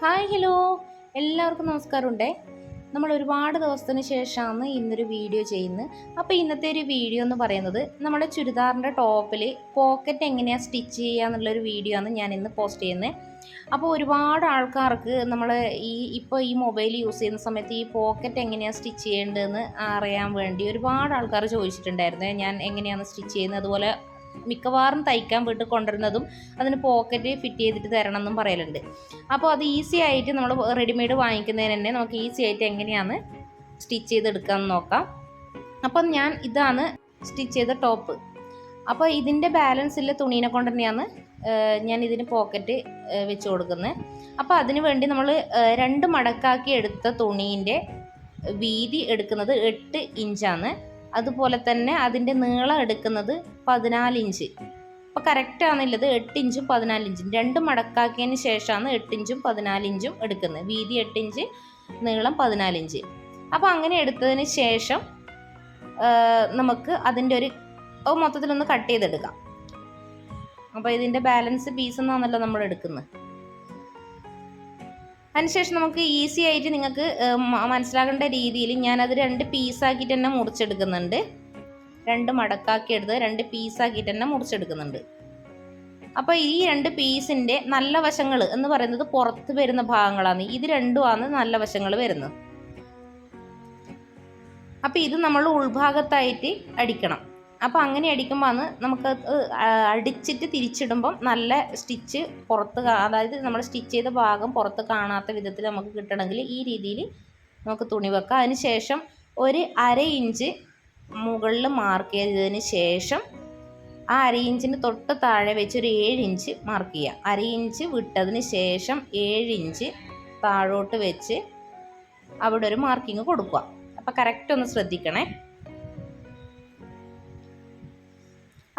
Hi hello. എല്ലാവർക്കും നമസ്കാരമുണ്ടേ. നമ്മൾ ഒരുപാട് ദിവസത്തിന് ശേഷമാണ് ഇന്നൊരു വീഡിയോ ചെയ്യുന്നത്. അപ്പോൾ ഇന്നത്തെ ഒരു വീഡിയോ എന്ന് പറയുന്നത് നമ്മുടെ ചുരിദാറിന്റെ ടോപ്പിൽ പോക്കറ്റ് എങ്ങനെയാണ് സ്റ്റിച്ച് ചെയ്യുക എന്നുള്ളൊരു വീഡിയോ ആണ് ഞാൻ ഇന്ന് പോസ്റ്റ് ചെയ്യുന്നത്. അപ്പോൾ ഒരുപാട് ആൾക്കാർക്ക് നമ്മൾ ഈ ഇപ്പോൾ ഈ മൊബൈൽ യൂസ് ചെയ്യുന്ന സമയത്ത് ഈ പോക്കറ്റ് എങ്ങനെയാണ് സ്റ്റിച്ച് ചെയ്യേണ്ടതെന്ന് അറിയാൻ വേണ്ടി ഒരുപാട് ആൾക്കാർ ചോദിച്ചിട്ടുണ്ടായിരുന്നു. ഞാൻ എങ്ങനെയാണ് സ്റ്റിച്ച് ചെയ്യുന്നത്? അതുപോലെ മിക്കവാറും തയ്ക്കാൻ വീട്ടിൽ കൊണ്ടുവരുന്നതും അതിന് പോക്കറ്റ് ഫിറ്റ് ചെയ്തിട്ട് തരണം എന്നും പറയലുണ്ട്. അപ്പോൾ അത് ഈസി ആയിട്ട് നമ്മൾ റെഡിമെയ്ഡ് വാങ്ങിക്കുന്നതിന് തന്നെ നമുക്ക് ഈസി ആയിട്ട് എങ്ങനെയാണ് സ്റ്റിച്ച് ചെയ്തെടുക്കാമെന്ന് നോക്കാം. അപ്പം ഞാൻ ഇതാണ് സ്റ്റിച്ച് ചെയ്ത ടോപ്പ് അപ്പോൾ ഇതിന്റെ ബാലൻസിലെ തുണീനെ കൊണ്ട് തന്നെയാണ് ഞാൻ ഇതിന് പോക്കറ്റ് വെച്ച് കൊടുക്കുന്നത് അപ്പോൾ അതിനു വേണ്ടി നമ്മൾ രണ്ട് മടക്കാക്കി എടുത്ത തുണീന്റെ വീതി എടുക്കുന്നത് എട്ട് ഇഞ്ചാണ് അതുപോലെ തന്നെ അതിന്റെ നീളം എടുക്കുന്നത് പതിനാല് ഇഞ്ച്. അപ്പോൾ കറക്റ്റ് ആണെന്നുള്ളത് എട്ട് ഇഞ്ചും പതിനാല് ഇഞ്ചും. രണ്ട് മടക്കാക്കിയതിന് ശേഷമാണ് എട്ട് ഇഞ്ചും പതിനാല് ഇഞ്ചും എടുക്കുന്നത്. വീതി എട്ട് ഇഞ്ച് നീളം പതിനാല് ഇഞ്ച്. അപ്പോൾ അങ്ങനെ എടുത്തതിന് ശേഷം നമുക്ക് അതിന്റെ ഒരു മൊത്തത്തിലൊന്ന് കട്ട് ചെയ്തെടുക്കാം. അപ്പോൾ ഇതിന്റെ ബാലൻസ് പീസ് എന്നാണല്ലോ നമ്മൾ എടുക്കുന്നത്. അതിനുശേഷം നമുക്ക് ഈസി ആയിട്ട് നിങ്ങൾക്ക് മനസ്സിലാക്കേണ്ട രീതിയിൽ ഞാനത് രണ്ട് പീസാക്കിയിട്ട് തന്നെ മുറിച്ചെടുക്കുന്നുണ്ട്. രണ്ട് മടക്കാക്കി എടുത്ത് രണ്ട് പീസാക്കിയിട്ട് തന്നെ മുറിച്ചെടുക്കുന്നുണ്ട്. അപ്പോൾ ഈ രണ്ട് പീസിന്റെ നല്ല വശങ്ങൾ എന്ന് പറയുന്നത് പുറത്ത് വരുന്ന ഭാഗങ്ങളാണ്. ഇത് രണ്ടുമാണ് നല്ല വശങ്ങൾ വരുന്നത്. അപ്പോൾ ഇത് നമ്മൾ ഉൾഭാഗത്തായിട്ട് അടിക്കണം. അപ്പോൾ അങ്ങനെ അടിക്കുമ്പോൾ അന്ന് നമുക്ക് അടിച്ചിട്ട് തിരിച്ചിടുമ്പം നല്ല സ്റ്റിച്ച് പുറത്ത് അതായത് നമ്മൾ സ്റ്റിച്ച് ചെയ്ത ഭാഗം പുറത്ത് കാണാത്ത വിധത്തിൽ നമുക്ക് കിട്ടണമെങ്കിൽ ഈ രീതിയിൽ നമുക്ക് തുണി വെക്കാം. അതിന് ശേഷം ഒരു അര ഇഞ്ച് മുകളിൽ മാർക്ക് ചെയ്തതിന് ശേഷം ആ അര ഇഞ്ചിന് തൊട്ട് താഴെ വെച്ച് ഒരു ഏഴ് ഇഞ്ച് മാർക്ക് ചെയ്യുക. അര ഇഞ്ച് വിട്ടതിന് ശേഷം ഏഴ് ഇഞ്ച് താഴോട്ട് വെച്ച് അവിടെ ഒരു മാർക്കിങ് കൊടുക്കുക. അപ്പോൾ കറക്റ്റ് ഒന്ന് ശ്രദ്ധിക്കണേ.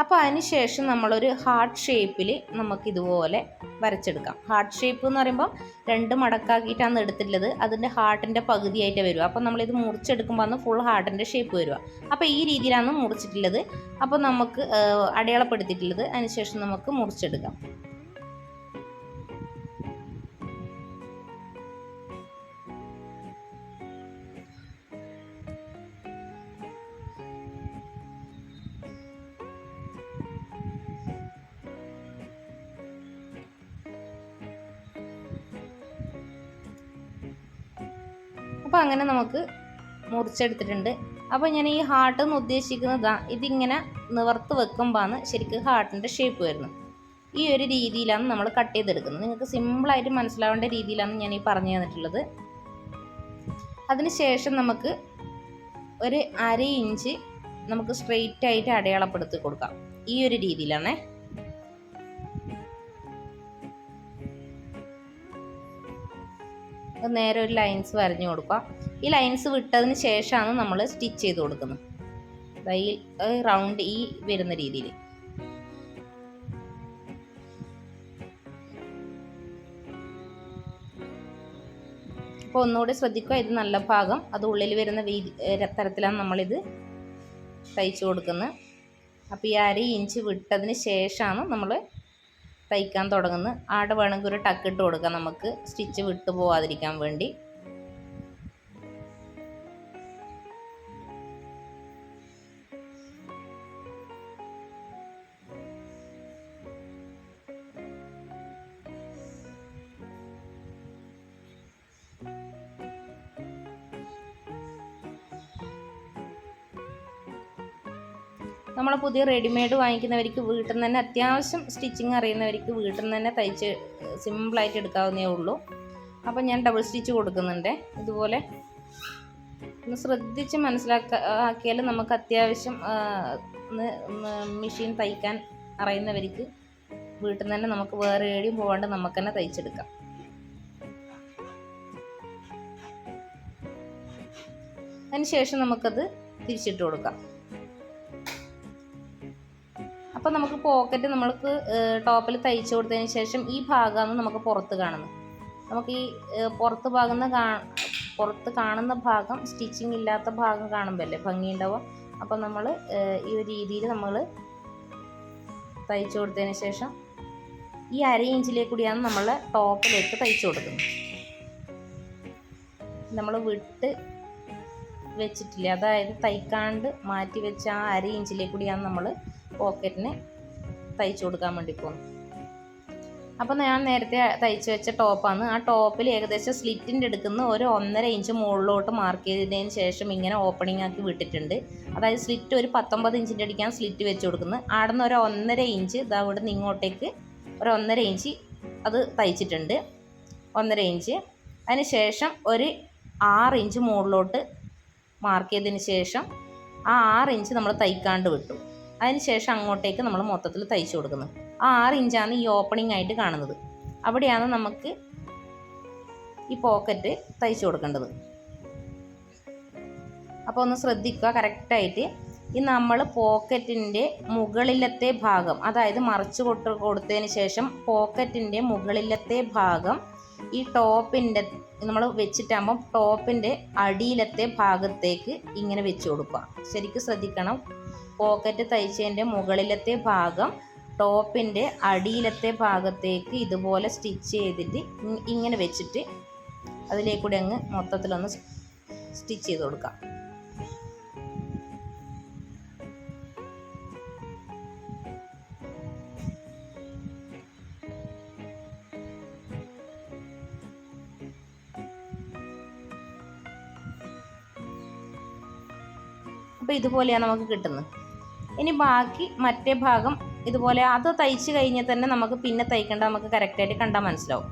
അപ്പോൾ അതിന് ശേഷം നമ്മളൊരു ഹാർട്ട് ഷേപ്പിൽ നമുക്കിതുപോലെ വരച്ചെടുക്കാം. ഹാർട്ട് ഷേപ്പ് എന്ന് പറയുമ്പോൾ രണ്ട് മടക്കാക്കിയിട്ടാണ് എടുത്തിട്ടുള്ളത്. അതിന്റെ ഹാർട്ടിന്റെ പകുതിയായിട്ട് വരും അപ്പോൾ നമ്മളിത് മുറിച്ചെടുക്കുമ്പോൾ അന്ന് ഫുൾ ഹാർട്ടിന്റെ ഷേപ്പ് വരിക അപ്പോൾ ഈ രീതിയിലാണ് മുറിച്ചിട്ടുള്ളത്. അപ്പോൾ നമുക്ക് അടയാളപ്പെടുത്തിയിട്ടുള്ളത്. അതിനുശേഷം നമുക്ക് മുറിച്ചെടുക്കാം. അപ്പോൾ അങ്ങനെ നമുക്ക് മുറിച്ചെടുത്തിട്ടുണ്ട്. അപ്പോൾ ഞാൻ ഈ ഹാർട്ട് എന്ന് ഉദ്ദേശിക്കുന്നതാ ഇതിങ്ങനെ നിവർത്ത് വെക്കുമ്പോഴാണ് ശരിക്കും ഹാർട്ടിന്റെ ഷേപ്പ് വരുന്നത് ഈ ഒരു രീതിയിലാണ് നമ്മൾ കട്ട് ചെയ്തെടുക്കുന്നത്. നിങ്ങൾക്ക് സിമ്പിളായിട്ട് മനസ്സിലാവേണ്ട രീതിയിലാണ് ഞാൻ ഈ പറഞ്ഞു തന്നിട്ടുള്ളത്. അതിനുശേഷം നമുക്ക് ഒരു അര ഇഞ്ച് നമുക്ക് സ്ട്രെയിറ്റ് ആയിട്ട് അടയാളപ്പെടുത്തി കൊടുക്കാം. ഈ ഒരു രീതിയിലാണേ. നേരെ ഒരു ലൈൻസ് വരഞ്ഞു കൊടുക്കുക. ഈ ലൈൻസ് വിട്ടതിന് ശേഷമാണ് നമ്മൾ സ്റ്റിച്ച് ചെയ്ത് കൊടുക്കുന്നത്. ഈ റൗണ്ട് ഈ വരുന്ന രീതിയിൽ അപ്പോൾ ഒന്നുകൂടി ശ്രദ്ധിക്കുക ഇത് നല്ല ഭാഗം. അത് ഉള്ളിൽ വരുന്ന വീതി തരത്തിലാണ് നമ്മളിത് തയ്ച്ചു കൊടുക്കുന്നത്. അപ്പോൾ ഈ അര ഇഞ്ച് വിട്ടതിന് ശേഷമാണ് നമ്മൾ തയ്ക്കാൻ തുടങ്ങുന്നത് ആടെ വേണമെങ്കിൽ ഒരു ടക്ക് ഇട്ട് കൊടുക്കാം. നമുക്ക് സ്റ്റിച്ച് വിട്ടു പോവാതിരിക്കാൻ വേണ്ടി. നമ്മൾ പുതിയ റെഡിമെയ്ഡ് വാങ്ങിക്കുന്നവർക്ക് വീട്ടിൽ നിന്ന് തന്നെ അത്യാവശ്യം സ്റ്റിച്ചിങ് അറിയുന്നവർക്ക് വീട്ടിൽ നിന്ന് തന്നെ തയ്ച്ച് സിമ്പിളായിട്ട് എടുക്കാവുന്നേ ഉള്ളൂ. അപ്പോൾ ഞാൻ ഡബിൾ സ്റ്റിച്ച് കൊടുക്കുന്നുണ്ട്. ഇതുപോലെ ഒന്ന് ശ്രദ്ധിച്ച് മനസ്സിലാക്കിയാൽ നമുക്ക് അത്യാവശ്യം മെഷീൻ തയ്ക്കാൻ അറിയുന്നവർക്ക് വീട്ടിൽ നിന്ന് തന്നെ നമുക്ക് വേറെ എവിടെയും പോകാണ്ട് നമുക്ക് തന്നെ തയ്ച്ചെടുക്കാം. അതിന് ശേഷം നമുക്കത് തിരിച്ചിട്ട് കൊടുക്കാം. അപ്പോൾ നമുക്ക് പോക്കറ്റ് നമ്മൾക്ക് ടോപ്പിൽ തയ്ച്ചു കൊടുത്തതിന് ശേഷം ഈ ഭാഗമാണ് നമുക്ക് പുറത്ത് കാണുന്നത്. നമുക്ക് ഈ പുറത്ത് ഭാഗം പുറത്ത് കാണുന്ന ഭാഗം സ്റ്റിച്ചിങ് ഇല്ലാത്ത ഭാഗം കാണുമ്പോൾ ഭംഗിയുണ്ടാവുക? അപ്പോൾ നമ്മൾ ഈ ഒരു രീതിയിൽ നമ്മൾ തയ്ച്ചു കൊടുത്തതിന് ശേഷം ഈ അര ഇഞ്ചിലേക്ക് കൂടിയാണ് നമ്മൾ ടോപ്പിലേക്ക് തയ്ച്ചു കൊടുക്കുന്നത്. നമ്മൾ വിട്ട് വെച്ചിട്ടില്ല? അതായത് തയ്ക്കാണ്ട് മാറ്റി വെച്ച ആ അര ഇഞ്ചിലേക്ക് കൂടിയാണ് നമ്മൾ പോക്കറ്റിന് തയ്ച്ചു കൊടുക്കാൻ വേണ്ടി പോകുന്നു അപ്പോൾ ഞാൻ നേരത്തെ തയ്ച്ച് വെച്ച ടോപ്പാണ് ആ ടോപ്പിൽ ഏകദേശം സ്ലിറ്റിന്റെ എടുക്കുന്ന ഒരു ഒന്നര ഇഞ്ച് മുകളിലോട്ട് മാർക്ക് ചെയ്തതിന് ശേഷം ഇങ്ങനെ ഓപ്പണിംഗ് ആക്കി വിട്ടിട്ടുണ്ട്. അതായത് സ്ലിറ്റ് ഒരു പത്തൊമ്പത് ഇഞ്ചിന്റെ അടിക്കാൻ സ്ലിറ്റ് വെച്ച് കൊടുക്കുന്നത്. അവിടെ നിന്ന് ഒരു ഒന്നര ഇഞ്ച് ഇതാ അവിടെ നിന്ന് ഇങ്ങോട്ടേക്ക് ഒരു ഒന്നര ഇഞ്ച് അത് തയ്ച്ചിട്ടുണ്ട്. ഒന്നര ഇഞ്ച് അതിന് ശേഷം ഒരു ആറ് ഇഞ്ച് മുകളിലോട്ട് മാർക്ക് ചെയ്തതിന് ശേഷം ആ ആറ് ഇഞ്ച് നമ്മൾ തയ്ക്കാണ്ട് വിട്ടു. അതിന് ശേഷം അങ്ങോട്ടേക്ക് നമ്മൾ മൊത്തത്തിൽ തയ്ച്ചു കൊടുക്കുന്നത് ആ ആറ് ഇഞ്ചാണ് ഈ ഓപ്പണിംഗ് ആയിട്ട് കാണുന്നത്. അവിടെയാണ് നമുക്ക് ഈ പോക്കറ്റ് തയ്ച്ചു കൊടുക്കേണ്ടത്. അപ്പോൾ ഒന്ന് ശ്രദ്ധിക്കുക കറക്റ്റായിട്ട് ഈ നമ്മൾ പോക്കറ്റിന്റെ മുകളിലത്തെ ഭാഗം അതായത് മറിച്ച് കൊട്ട് കൊടുത്തതിന് ശേഷം പോക്കറ്റിന്റെ മുകളിലത്തെ ഭാഗം ഈ ടോപ്പിന്റെ നമ്മൾ വെച്ചിട്ടാകുമ്പോൾ ടോപ്പിന്റെ അടിയിലത്തെ ഭാഗത്തേക്ക് ഇങ്ങനെ വെച്ച് കൊടുക്കുക. ശരിക്കും ശ്രദ്ധിക്കണം. പോക്കറ്റ് തയ്ച്ചതിന്റെ മുകളിലത്തെ ഭാഗം ടോപ്പിന്റെ അടിയിലത്തെ ഭാഗത്തേക്ക് ഇതുപോലെ സ്റ്റിച്ച് ചെയ്തിട്ട് ഇങ്ങനെ വെച്ചിട്ട് അതിലേക്കൂടെ അങ്ങ് മൊത്തത്തിലൊന്ന് സ്റ്റിച്ച് ചെയ്ത് കൊടുക്കാം. അപ്പോൾ ഇതുപോലെയാണ് നമുക്ക് കിട്ടുന്നത്. ഇനി ബാക്കി മറ്റേ ഭാഗം ഇതുപോലെ അത് തയ്ച്ച് കഴിഞ്ഞാൽ തന്നെ നമുക്ക് പിന്നെ തയ്ക്കേണ്ട നമുക്ക് കറക്റ്റായിട്ട് കണ്ടാൽ മനസ്സിലാവും.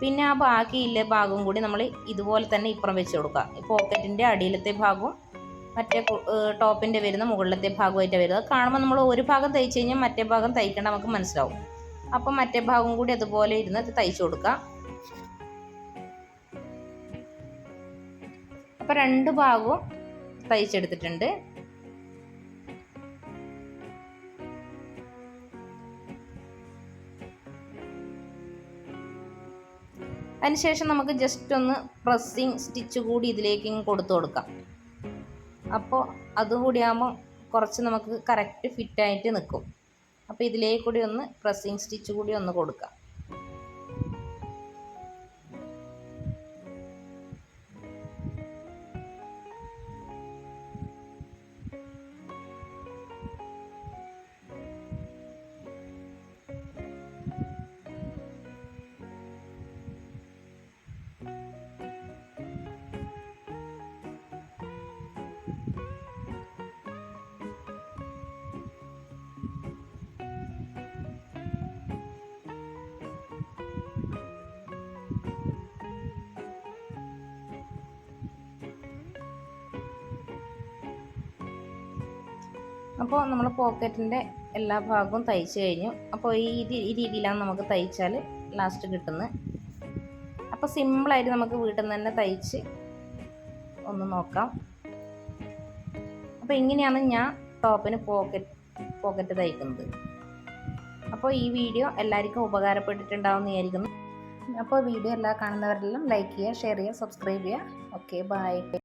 പിന്നെ ആ ബാക്കിയില്ല ഭാഗം കൂടി നമ്മൾ ഇതുപോലെ തന്നെ ഇപ്പുറം വെച്ച് കൊടുക്കുക. പോക്കറ്റിന്റെ അടിയിലത്തെ ഭാഗവും മറ്റേ ടോപ്പിന്റെ വരുന്ന മുകളിലത്തെ ഭാഗമായിട്ട് വരുന്നത്. കാണുമ്പോൾ നമ്മൾ ഒരു ഭാഗം തയ്ച്ച് കഴിഞ്ഞാൽ മറ്റേ ഭാഗം തയ്ക്കേണ്ട നമുക്ക് മനസ്സിലാവും. അപ്പം മറ്റേ ഭാഗം കൂടി അതുപോലെ ഇരുന്ന് തയ്ച്ചു കൊടുക്കുക. അപ്പോൾ രണ്ട് ഭാഗവും തയ്ച്ചെടുത്തിട്ടുണ്ട്. അതിനുശേഷം നമുക്ക് ജസ്റ്റ് ഒന്ന് പ്രസ്സിങ് സ്റ്റിച്ച് കൂടി ഇതിലേക്ക് കൊടുത്തു കൊടുക്കാം. അപ്പോൾ അതുകൂടി ആകുമ്പോൾ കുറച്ച് നമുക്ക് കറക്റ്റ് ഫിറ്റായിട്ട് നിൽക്കും അപ്പോൾ ഇതിലേക്ക് കൂടി ഒന്ന് പ്രസ്സിങ് സ്റ്റിച്ച് കൂടി ഒന്ന് കൊടുക്കാം. അപ്പോൾ നമ്മൾ പോക്കറ്റിന്റെ എല്ലാ ഭാഗവും തയ്ച്ചു കഴിഞ്ഞു. അപ്പോൾ ഈ രീതിയിലാണ് നമുക്ക് തയ്ച്ചാൽ ലാസ്റ്റ് കിട്ടുന്നത്. അപ്പോൾ സിമ്പിളായിട്ട് നമുക്ക് വീട്ടിൽ നിന്ന് തന്നെ തയ്ച്ച് ഒന്ന് നോക്കാം. അപ്പോൾ ഇങ്ങനെയാണ് ഞാൻ ടോപ്പിന് പോക്കറ്റ് പോക്കറ്റ് തയ്ക്കുന്നത്. അപ്പോൾ ഈ വീഡിയോ എല്ലാവർക്കും ഉപകാരപ്പെട്ടിട്ടുണ്ടാവും വിചാരിക്കുന്നു. അപ്പോൾ വീഡിയോ എല്ലാ കാണുന്നവരെല്ലാം ലൈക്ക് ചെയ്യുക ഷെയർ ചെയ്യുക സബ്സ്ക്രൈബ് ചെയ്യുക. Okay bye